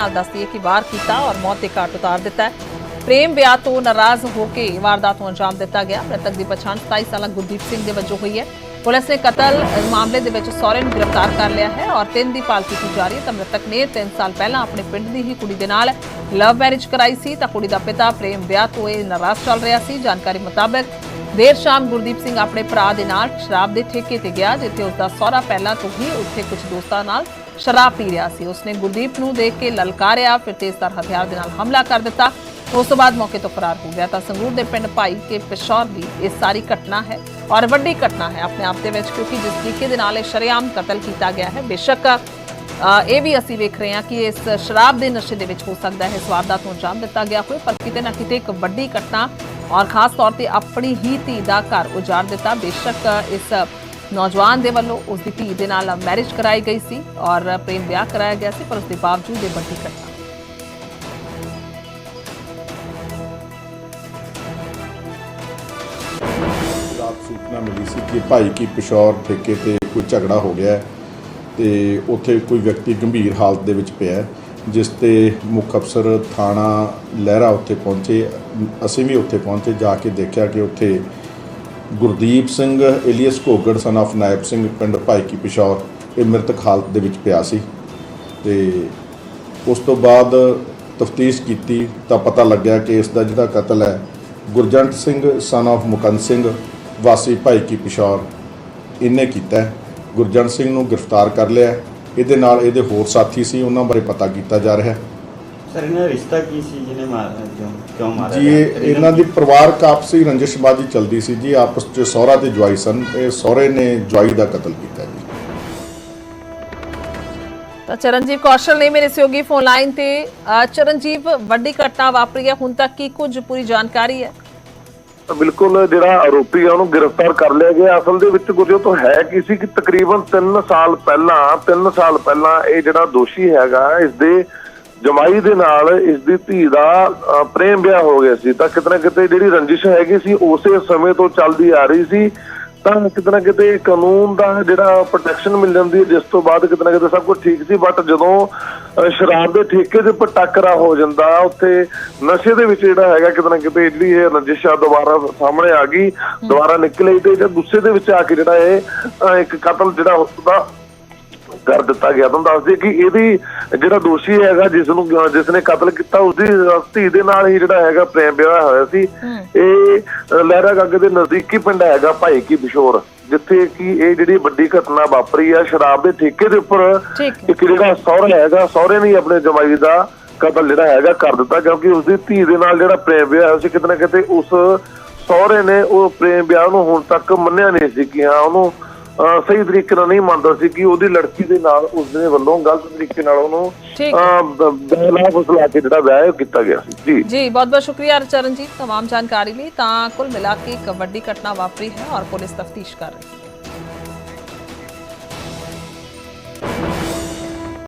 ਨਾਲ ਦੱਸਦੀ ਹੈ ਕਿ ਵਾਰ ਕੀਤਾ ਔਰ ਮੌਤ ਦੇ ਘਾਟ ਉਤਾਰ ਦਿੱਤਾ ਹੈ। ਪ੍ਰੇਮ ਵਿਆਹ ਤੋਂ ਨਾਰਾਜ਼ ਹੋ ਕੇ ਵਾਰਦਾਤ ਨੂੰ ਅੰਜਾਮ ਦਿੱਤਾ ਗਿਆ। ਮ੍ਰਿਤਕ ਦੀ ਪਛਾਣ 27 ਸਾਲਾ ਗੁਰਦੀਪ ਸਿੰਘ ਦੇ ਵਜੋਂ ਹੋਈ ਹੈ। ਪੁਲਿਸ ਨੇ ਕਤਲ ਮਾਮਲੇ ਦੇ ਵਿੱਚ ਸਹੁਰੇ ਨੂੰ ਗ੍ਰਿਫਤਾਰ ਕਰ ਲਿਆ ਹੈ ਔਰ ਤਿੰਨ ਦੀ ਭਾਲ ਕੀਤੀ ਜਾ ਰਹੀ ਹੈ। ਤਾਂ ਮ੍ਰਿਤਕ ਨੇ 3 ਸਾਲ ਪਹਿਲਾਂ ਆਪਣੇ ਪਿੰਡ ਦੀ ਹੀ ਕੁੜੀ ਦੇ ਨਾਲ ਲਵ ਮੈਰਿਜ ਕਰਾਈ ਸੀ। ਤਾਂ ਕੁੜੀ ਦਾ ਪਿਤਾ ਪ੍ਰੇਮ ਵਿਆਹ ਤੋਂ ਇਹ ਨਾਰਾਜ਼ ਚੱਲ ਰਿਹਾ ਸੀ। ਜਾਣਕਾਰੀ ਮੁਤਾਬਕ ਦੇਰ ਸ਼ਾਮ ਗੁਰਦੀਪ ਸਿੰਘ ਆਪਣੇ ਭਰਾ ਦੇ ਨਾਲ ਸ਼ਰਾਬ ਦੇ ਠੇਕੇ ਤੇ ਗਿਆ, ਜਿੱਥੇ ਉਸ ਦਾ ਸਹੁਰਾ ਪਹਿਲਾਂ ਤੋਂ ਹੀ ਉੱਥੇ ਕੁਝ ਦੋਸਤਾਂ ਨਾਲ ਸ਼ਰਾਬ ਪੀ ਰਿਹਾ ਸੀ। ਉਸਨੇ ਗੁਰਦੀਪ ਨੂੰ ਦੇਖ ਕੇ ਲਲਕਾਰਿਆ, ਫਿਰ ਤੇਜ਼ਧਾਰ ਹਥਿਆਰ ਦੇ ਨਾਲ ਹਮਲਾ ਕਰ ਦਿੱਤਾ। ਉਸ ਤੋਂ ਬਾਅਦ ਮੌਕੇ ਤੋਂ ਫਰਾਰ ਹੋ ਗਿਆ ਤਾਂ ਸੰਗਰੂਰ ਦੇ ਪਿੰਡ ਭਾਈ ਕੇ ਪਿਸ਼ੌਰ ਦੀ ਇਹ ਸਾਰੀ ਘਟਨਾ ਹੈ ਔਰ ਵੱਡੀ ਘਟਨਾ ਹੈ ਆਪਣੇ ਆਪ ਦੇ ਵਿੱਚ, ਕਿਉਂਕਿ ਜਿਸ ਤਰੀਕੇ ਦੇ ਨਾਲ ਇਹ ਸ਼ਰੇਆਮ ਕਤਲ ਕੀਤਾ ਗਿਆ ਹੈ, ਬੇਸ਼ੱਕ ਇਹ ਵੀ ਅਸੀਂ ਵੇਖ ਰਹੇ ਹਾਂ ਕਿ ਇਸ ਸ਼ਰਾਬ ਦੇ ਨਸ਼ੇ ਦੇ ਵਿੱਚ ਹੋ ਸਕਦਾ ਹੈ। ਇਸ ਵਾਰਦਾਤ ਨੂੰ ਅੰਜਾਮ ਦਿੱਤਾ ਗਿਆ ਹੋਵੇ, ਪਰ ਕਿਤੇ ਨਾ ਕਿਤੇ ਇੱਕ ਵੱਡੀ ਘਟਨਾ ਔਰ ਖਾਸ ਤੌਰ ਤੇ ਆਪਣੀ ਹੀ ਧੀ ਦਾ ਘਰ ਉਜਾੜ ਦਿੱਤਾ। ਬੇਸ਼ੱਕ, ਇਸ ਨੌਜਵਾਨ ਦੇ ਵੱਲੋਂ ਉਸ ਦੀ ਧੀ ਦੇ ਨਾਲ ਮੈਰਿਜ ਕਰਾਈ ਗਈ ਸੀ ਔਰ ਪ੍ਰੇਮ ਵਿਆਹ ਕਰਾਇਆ ਗਿਆ ਸੀ ਪਰ ਉਸ ਦੇ ਬਾਵਜੂਦ ਇਹ ਵੱਡੀ ਘਟਨਾ। ਰਾਤ ਸੂਚਨਾ ਮਿਲੀ ਸੀ ਕਿ ਭਾਈ ਕੀ ਪਿਸ਼ੌਰ ਠੇਕੇ ਤੇ ਕੋਈ ਝਗੜਾ ਹੋ ਗਿਆ ਹੈ ਤੇ ਉੱਥੇ ਕੋਈ ਵਿਅਕਤੀ ਗੰਭੀਰ ਹਾਲਤ ਦੇ ਵਿੱਚ ਪਿਆ ਹੈ, ਜਿਸ ਤੇ ਮੁੱਖ ਅਫਸਰ ਥਾਣਾ ਲਹਿਰਾ ਉੱਥੇ ਪਹੁੰਚੇ ਅਸੀਂ ਵੀ ਉੱਥੇ ਪਹੁੰਚੇ ਜਾ ਕੇ ਦੇਖਿਆ ਕਿ ਉੱਥੇ Gurdeep Singh alias Ghogar son of Naib Singh, ਪਿੰਡ ਭਾਈਕੀ ਪਿਸ਼ੌਰ, ਇਹ ਮ੍ਰਿਤਕ ਹਾਲਤ ਦੇ ਵਿੱਚ ਪਿਆ ਸੀ। ਤੇ ਉਸ ਤੋਂ ਬਾਅਦ ਤਫਤੀਸ਼ ਕੀਤੀ ਤਾਂ ਪਤਾ ਲੱਗਿਆ ਕਿ ਇਸ ਦਾ ਜਿਹੜਾ ਕਤਲ ਹੈ, ਗੁਰਜੰਟ ਸਿੰਘ ਸਨ ਆਫ ਮੁਕੰਦ ਸਿੰਘ, ਵਾਸੀ ਭਾਈ ਕੀ ਪਿਸ਼ੌਰ, ਇਹਨੇ ਕੀਤਾ ਗੁਰਜੰਟ ਸਿੰਘ ਨੂੰ ਗ੍ਰਿਫਤਾਰ ਕਰ ਲਿਆ ਇਹਦੇ ਨਾਲ ਇਹਦੇ ਹੋਰ ਸਾਥੀ ਸੀ, ਉਹਨਾਂ ਬਾਰੇ ਪਤਾ ਕੀਤਾ ਜਾ ਰਿਹਾ ਹੈ। ਸਰ ਇਹਨਾਂ ਦਾ ਰਿਸ਼ਤਾ ਕੀ ਸੀ ਜਿਹਨੇ ਮਾਰ ਕਿਉਂ ਕਿਉਂ ਮਾਰਿਆ ਜੀ ਇਹ ਇਹਨਾਂ ਦੀ ਪਰਿਵਾਰਕ ਆਪਸੀ ਰੰਜਿਸ਼ਬਾਜੀ ਚੱਲਦੀ ਸੀ ਜੀ। ਆਪਸ 'ਚ ਸਹੁਰਾ ਤੇ ਜਵਾਈ ਸਨ। ਇਹ ਸਹੁਰੇ ਨੇ ਜਵਾਈ ਦਾ ਕਤਲ ਕੀਤਾ ਜੀ। ਤਾਂ ਚਰਨਜੀਵ ਕੌਸ਼ਲ ਨੇ ਮੇਰੇ ਸਹਿਯੋਗੀ ਫੋਨ ਲਾਈਨ ਤੇ ਅ, ਚਰਨਜੀਵ ਵੱਡੀ ਘਟਨਾ ਵਾਪਰੀ ਹੈ। ਹੁਣ ਤੱਕ ਕੀ ਕੁਝ ਪੂਰੀ ਜਾਣਕਾਰੀ ਹੈ? ਬਿਲਕੁਲ ਜਿਹੜਾ ਆਰੋਪੀ ਆ ਉਹਨੂੰ ਗ੍ਰਿਫਤਾਰ ਕਰ ਲਿਆ ਗਿਆ। ਅਸਲ ਦੇ ਵਿੱਚ ਗੁਰਜੋਤ ਤੋਂ ਹੈ ਕੀ ਸੀ ਕਿ ਤਕਰੀਬਨ 3 ਸਾਲ ਪਹਿਲਾਂ 3 ਸਾਲ ਪਹਿਲਾਂ ਇਹ ਜਿਹੜਾ ਦੋਸ਼ੀ ਹੈਗਾ ਇਸ ਦੇ ਜਮਾਈ ਦੇ ਨਾਲ ਇਸ ਦੀ ਧੀ ਦਾ ਪ੍ਰੇਮ ਵਿਆਹ ਹੋ ਗਿਆ ਸੀ। ਤਾਂ ਕਿਤੇ ਕਿਤੇ ਜਿਹੜੀ ਰੰਜਿਸ਼ ਹੈਗੀ ਸੀ, ਉਸੇ ਸਮੇਂ ਤੋਂ ਚੱਲਦੀ ਆ ਰਹੀ ਸੀ। ਤਾਂ ਕਿਤੇ ਕਿਤੇ ਕਾਨੂੰਨ ਦਾ ਜਿਹੜਾ ਪ੍ਰੋਟੈਕਸ਼ਨ ਮਿਲ ਜਾਂਦੀ ਹੈ, ਜਿਸ ਤੋਂ ਬਾਅਦ ਕਿਤੇ ਕਿਤੇ ਸਭ ਕੁਝ ਠੀਕ ਸੀ। ਬਟ ਜਦੋਂ ਸ਼ਰਾਬ ਦੇ ਠੇਕੇ ਦੇ ਉੱਪਰ ਟੱਕਰਾ ਹੋ ਜਾਂਦਾ, ਉੱਥੇ ਨਸ਼ੇ ਦੇ ਵਿੱਚ ਜਿਹੜਾ ਹੈਗਾ ਕਿਤੇ ਨਾ ਕਿਤੇ ਜਿਹੜੀ ਇਹ ਰੰਜਿਸ਼ਾ ਦੁਬਾਰਾ ਸਾਹਮਣੇ ਆ ਗਈ। ਦੁਬਾਰਾ ਨਿਕਲੇ ਤੇ ਜੇ ਗੁੱਸੇ ਦੇ ਵਿੱਚ ਆ ਕੇ ਜਿਹੜਾ ਇਹ ਇੱਕ ਕਤਲ ਜਿਹੜਾ ਉਸਦਾ ਕਰ ਦਿੱਤਾ ਗਿਆ। ਤੁਹਾਨੂੰ ਦੱਸ ਦਈਏ ਕਿ ਇਹਦੀ ਜਿਹੜਾ ਦੋਸ਼ੀ ਹੈਗਾ ਜਿਸ ਨੂੰ ਜਿਸ ਨੇ ਕਤਲ ਕੀਤਾ ਉਸਦੀ ਧੀ ਦੇ ਨਾਲ ਹੀ ਜਿਹੜਾ ਹੈਗਾ ਪ੍ਰੇਮ ਵਿਆਹ ਹੋਇਆ ਸੀ। ਇਹ ਲਹਿਰਾ ਗੱਗ ਦੇ ਨਜ਼ਦੀਕੀ ਪਿੰਡ ਹੈਗਾ ਭਾਈ ਕੀ ਬਿਸ਼ੋਰ ਜਿੱਥੇ ਕਿ ਇਹ ਜਿਹੜੀ ਵੱਡੀ ਘਟਨਾ ਵਾਪਰੀ ਆ ਸ਼ਰਾਬ ਦੇ ਠੇਕੇ ਦੇ ਉੱਪਰ। ਇੱਕ ਜਿਹੜਾ ਸਹੁਰਾ ਹੈਗਾ ਸਹੁਰੇ ਨੇ ਆਪਣੇ ਜਮਾਈ ਦਾ ਕਤਲ ਜਿਹੜਾ ਹੈਗਾ ਕਰ ਦਿੱਤਾ ਕਿਉਂਕਿ ਉਸਦੀ ਧੀ ਦੇ ਨਾਲ ਜਿਹੜਾ ਪ੍ਰੇਮ ਵਿਆਹ ਹੋਇਆ ਸੀ ਕਿਤੇ ਨਾ ਕਿਤੇ ਉਸ ਸਹੁਰੇ ਨੇ ਉਹ ਪ੍ਰੇਮ ਵਿਆਹ ਨੂੰ ਹੁਣ ਤੱਕ ਮੰਨਿਆ ਨਹੀਂ ਸੀ ਕਿ ਹਾਂ ਉਹਨੂੰ ਸਹੀ ਤਰੀਕੇ ਨਾਲ ਨਹੀਂ ਮੰਨਦਾ ਸੀ ਕਿ ਉਹਦੀ ਲੜਕੀ ਦੇ ਨਾਲ ਉਸਦੇ ਵੱਲੋਂ ਗਲਤ ਤਰੀਕੇ ਨਾਲ ਉਹਨੂੰ ਠੀਕ। ਬਹਿਲਾ ਫਸਲਾ ਕੇ ਜਿਹੜਾ ਵਿਆਹ ਹੈ ਉਹ ਕੀਤਾ ਗਿਆ ਸੀ ਜੀ ਜੀ ਬਹੁਤ ਬਹੁਤ ਸ਼ੁਕਰੀਆ ਚਰਨਜੀਤ तमाम ਜਾਣਕਾਰੀ ਲਈ ਤਾਂ ਕੁੱਲ ਮਿਲਾ ਕੇ ਇੱਕ ਵੱਡੀ ਘਟਨਾ ਵਾਪਰੀ ਹੈ ਔਰ ਪੁਲਿਸ ਤਫਤੀਸ਼ ਕਰ ਰਹੀ ਹੈ